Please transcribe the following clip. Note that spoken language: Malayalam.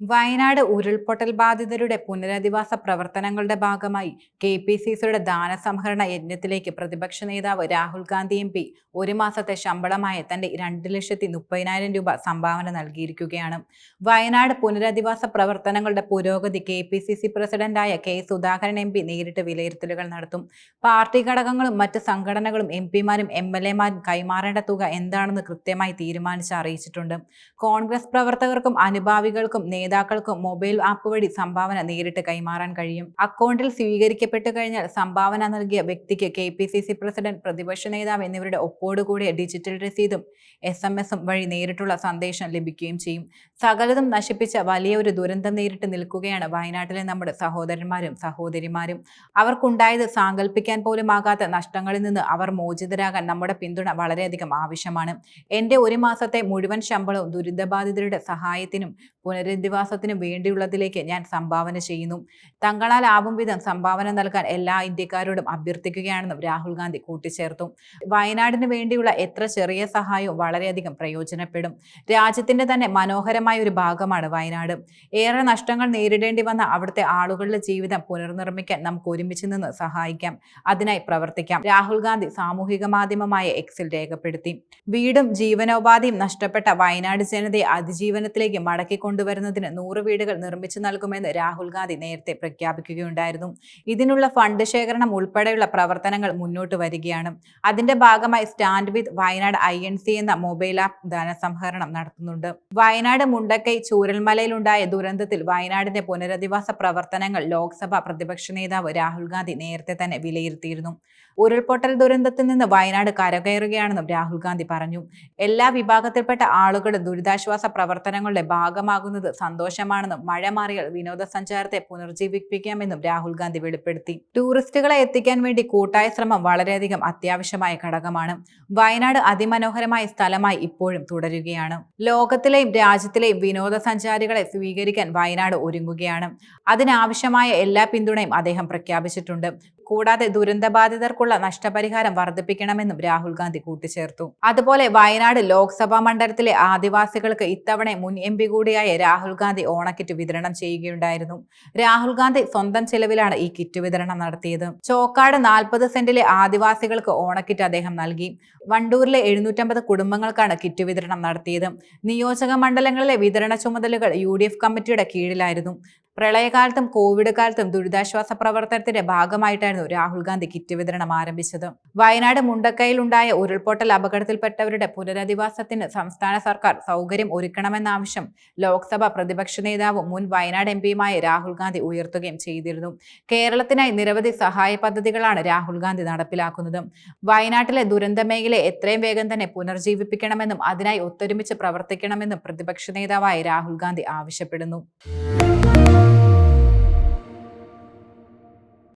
വയനാട് ഉരുൾപൊട്ടൽ ബാധിതരുടെ പുനരധിവാസ പ്രവർത്തനങ്ങളുടെ ഭാഗമായി കെ പി സി സിയുടെ ദാനസംഹരണ യജ്ഞത്തിലേക്ക് പ്രതിപക്ഷ നേതാവ് രാഹുൽ ഗാന്ധി എം പി ഒരു മാസത്തെ ശമ്പളമായ തന്റെ രണ്ട് ലക്ഷത്തി മുപ്പതിനായിരം രൂപ സംഭാവന നൽകിയിരിക്കുകയാണ്. വയനാട് പുനരധിവാസ പ്രവർത്തനങ്ങളുടെ പുരോഗതി കെ പി സി സി പ്രസിഡന്റായ കെ സുധാകരൻ എം പി നേരിട്ട് വിലയിരുത്തലുകൾ നടത്തും. പാർട്ടി ഘടകങ്ങളും മറ്റ് സംഘടനകളും എം പിമാരും എം എൽ എമാരും കൈമാറേണ്ട തുക എന്താണെന്ന് കൃത്യമായി തീരുമാനിച്ച് അറിയിച്ചിട്ടുണ്ട്. കോൺഗ്രസ് പ്രവർത്തകർക്കും അനുഭാവികൾക്കും നേതാക്കൾക്കും മൊബൈൽ ആപ്പ് വഴി സംഭാവന നേരിട്ട് കൈമാറാൻ കഴിയും. അക്കൗണ്ടിൽ സ്വീകരിക്കപ്പെട്ടു കഴിഞ്ഞാൽ സംഭാവന നൽകിയ വ്യക്തിക്ക് K P C C president പ്രതിപക്ഷ നേതാവ് എന്നിവരുടെ ഒപ്പോടുകൂടിയ ഡിജിറ്റൽ രസീതും എസ് എം എസും വഴി നേരിട്ടുള്ള സന്ദേശം ലഭിക്കുകയും ചെയ്യും. സകലതും നശിപ്പിച്ച വലിയ ഒരു ദുരന്തം നേരിട്ട് നിൽക്കുകയാണ് വയനാട്ടിലെ നമ്മുടെ സഹോദരന്മാരും സഹോദരിമാരും. അവർക്കുണ്ടായത് സാങ്കല്പിക്കാൻ പോലും ആകാത്ത നഷ്ടങ്ങളിൽ നിന്ന് അവർ മോചിതരാകാൻ നമ്മുടെ പിന്തുണ വളരെയധികം ആവശ്യമാണ്. എന്റെ ഒരു മാസത്തെ മുഴുവൻ ശമ്പളവും ദുരിതബാധിതരുടെ സഹായത്തിനും പുനരധിവാസത്തിനും വേണ്ടിയുള്ളതിലേക്ക് ഞാൻ സംഭാവന ചെയ്യുന്നു. തങ്ങളാൽ ആവും വിധം സംഭാവന നൽകാൻ എല്ലാ ഇന്ത്യക്കാരോടും അഭ്യർത്ഥിക്കുകയാണെന്നും രാഹുൽ ഗാന്ധി കൂട്ടിച്ചേർത്തു. വയനാടിന് വേണ്ടിയുള്ള എത്ര ചെറിയ സഹായവും വളരെയധികം പ്രയോജനപ്പെടും. രാജ്യത്തിന്റെ തന്നെ മനോഹരമായ ഒരു ഭാഗമാണ് വയനാട്. ഏറെ നഷ്ടങ്ങൾ നേരിടേണ്ടി വന്ന അവിടുത്തെ ആളുകളുടെ ജീവിതം പുനർനിർമ്മിക്കാൻ നമുക്ക് ഒരുമിച്ച് നിന്ന് സഹായിക്കാം. അതിനായി പ്രവർത്തിക്കാം. രാഹുൽ ഗാന്ധി സാമൂഹിക മാധ്യമമായ എക്സിൽ രേഖപ്പെടുത്തി. വീടും ജീവനോപാധിയും നഷ്ടപ്പെട്ട വയനാട് ജനതയെ അതിജീവനത്തിലേക്ക് മടക്കി കൊണ്ടുവരുന്നതിന് നൂറ് വീടുകൾ നിർമ്മിച്ചു നൽകുമെന്ന് രാഹുൽ ഗാന്ധി നേരത്തെ പ്രഖ്യാപിക്കുകയുണ്ടായിരുന്നു. ഇതിനുള്ള ഫണ്ട് ശേഖരണം ഉൾപ്പെടെയുള്ള പ്രവർത്തനങ്ങൾ മുന്നോട്ട് വരികയാണ്. അതിന്റെ ഭാഗമായി stand with Wayanad I N C എന്ന മൊബൈൽ ആപ്പ് ധനസംഹരണം നടത്തുന്നുണ്ട്. വയനാട് മുണ്ടക്കൈ ചൂരൽമലയിലുണ്ടായ ദുരന്തത്തിൽ വയനാടിന്റെ പുനരധിവാസ പ്രവർത്തനങ്ങൾ ലോക്സഭ പ്രതിപക്ഷ നേതാവ് രാഹുൽ ഗാന്ധി നേരത്തെ തന്നെ വിലയിരുത്തിയിരുന്നു. ഉരുൾപൊട്ടൽ ദുരന്തത്തിൽ നിന്ന് വയനാട് കരകയറുകയാണെന്നും രാഹുൽ ഗാന്ധി പറഞ്ഞു. എല്ലാ വിഭാഗത്തിൽപ്പെട്ട ആളുകളും ദുരിതാശ്വാസ പ്രവർത്തനങ്ങളുടെ ഭാഗമാകുന്നത് സന്തോഷമാണെന്നും മഴ മാറിയാൽ വിനോദസഞ്ചാരത്തെ പുനർജീവിപ്പിക്കാമെന്നും രാഹുൽ ഗാന്ധി വെളിപ്പെടുത്തി. ടൂറിസ്റ്റുകളെ എത്തിക്കാൻ വേണ്ടി കൂട്ടായ ശ്രമം വളരെയധികം അത്യാവശ്യമായ ഘടകമാണ്. വയനാട് അതിമനോഹരമായ സ്ഥലമായി ഇപ്പോഴും തുടരുകയാണ്. ലോകത്തിലെയും രാജ്യത്തിലെയും വിനോദസഞ്ചാരികളെ സ്വീകരിക്കാൻ വയനാട് ഒരുങ്ങുകയാണ്. അതിനാവശ്യമായ എല്ലാ പിന്തുണയും അദ്ദേഹം പ്രഖ്യാപിച്ചിട്ടുണ്ട്. കൂടാതെ ദുരന്തബാധിതർക്കുള്ള നഷ്ടപരിഹാരം വർദ്ധിപ്പിക്കണമെന്നും രാഹുൽ ഗാന്ധി കൂട്ടിച്ചേർത്തു. അതുപോലെ വയനാട് ലോക്സഭാ മണ്ഡലത്തിലെ ആദിവാസികൾക്ക് ഇത്തവണ മുൻ എം കൂടിയായ രാഹുൽ ഗാന്ധി ഓണക്കിറ്റ് വിതരണം ചെയ്യുകയുണ്ടായിരുന്നു. രാഹുൽ ഗാന്ധി സ്വന്തം ചെലവിലാണ് ഈ കിറ്റ് വിതരണം നടത്തിയത്. ചോക്കാട് നാൽപ്പത് സെന്റിലെ ആദിവാസികൾക്ക് ഓണക്കിറ്റ് അദ്ദേഹം നൽകി. വണ്ടൂരിലെ എഴുന്നൂറ്റമ്പത് കുടുംബങ്ങൾക്കാണ് കിറ്റ് വിതരണം നടത്തിയത്. നിയോജക മണ്ഡലങ്ങളിലെ വിതരണ ചുമതലകൾ യു കമ്മിറ്റിയുടെ കീഴിലായിരുന്നു. പ്രളയകാലത്തും കോവിഡ് കാലത്തും ദുരിതാശ്വാസ പ്രവർത്തനത്തിന്റെ ഭാഗമായിട്ടായിരുന്നു രാഹുൽ ഗാന്ധി കിറ്റ് വിതരണം ആരംഭിച്ചത്. വയനാട് മുണ്ടക്കയിലുണ്ടായ ഉരുൾപൊട്ടൽ അപകടത്തിൽപ്പെട്ടവരുടെ പുനരധിവാസത്തിന് സംസ്ഥാന സർക്കാർ സൗകര്യം ഒരുക്കണമെന്ന ആവശ്യം ലോക്സഭ പ്രതിപക്ഷ നേതാവും മുൻ വയനാട് എം പിയുമായ രാഹുൽ ഗാന്ധി ഉയർത്തുകയും ചെയ്തിരുന്നു. കേരളത്തിനായി നിരവധി സഹായ പദ്ധതികളാണ് രാഹുൽ ഗാന്ധി നടപ്പിലാക്കുന്നത്. വയനാട്ടിലെ ദുരന്ത മേഖല എത്രയും വേഗം തന്നെ പുനർജീവിപ്പിക്കണമെന്നും അതിനായി ഒത്തൊരുമിച്ച് പ്രവർത്തിക്കണമെന്നും പ്രതിപക്ഷ നേതാവായ രാഹുൽ ഗാന്ധി ആവശ്യപ്പെടുന്നു.